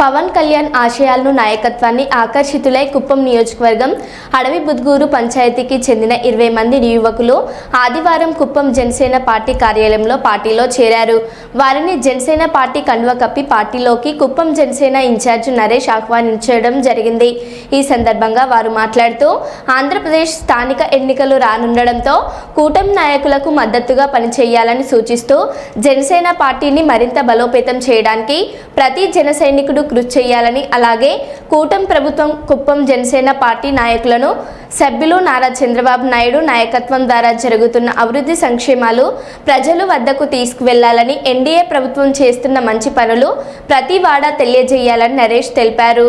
పవన్ కళ్యాణ్ ఆశయాలను నాయకత్వాన్ని ఆకర్షితులై కుప్పం నియోజకవర్గం అడవి బుద్గూరు పంచాయతీకి చెందిన ఇరవై మంది యువకులు ఆదివారం కుప్పం జనసేన పార్టీ కార్యాలయంలో పార్టీలో చేరారు. వారిని జనసేన పార్టీ కండువ కప్పి పార్టీలోకి కుప్పం జనసేన ఇన్ఛార్జ్ నరేష్ ఆహ్వానించడం జరిగింది. ఈ సందర్భంగా వారు మాట్లాడుతూ ఆంధ్రప్రదేశ్ స్థానిక ఎన్నికలు రానుండడంతో కూటమి నాయకులకు మద్దతుగా పనిచేయాలని సూచిస్తూ జనసేన పార్టీని మరింత బలోపేతం చేయడానికి ప్రతి జన సైనికుడు కృషి చేయాలని అలాగే కూటమి ప్రభుత్వం కుప్పం జనసేన పార్టీ నాయకులను సభ్యులు నారా చంద్రబాబు నాయుడు నాయకత్వం ద్వారా జరుగుతున్న అభివృద్ధి సంక్షేమాలు ప్రజలు వద్దకు తీసుకువెళ్ళాలని ఎన్డీఏ ప్రభుత్వం చేస్తున్న మంచి పనులు ప్రతి వాడా తెలియజేయాలని నరేష్ తెలిపారు.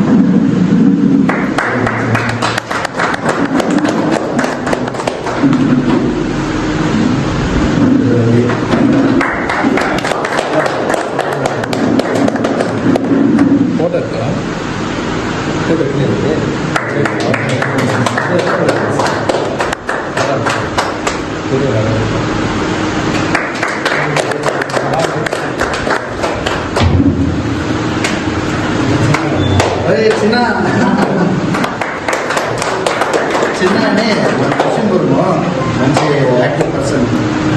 ఫోటో అరే చిన్న చిన్న అని క్వశ్చన్ గురుము మంచి active person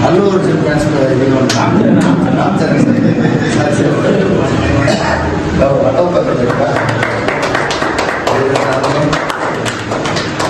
Allu Arjun fans ఇదిగా ఉన్నాం సరే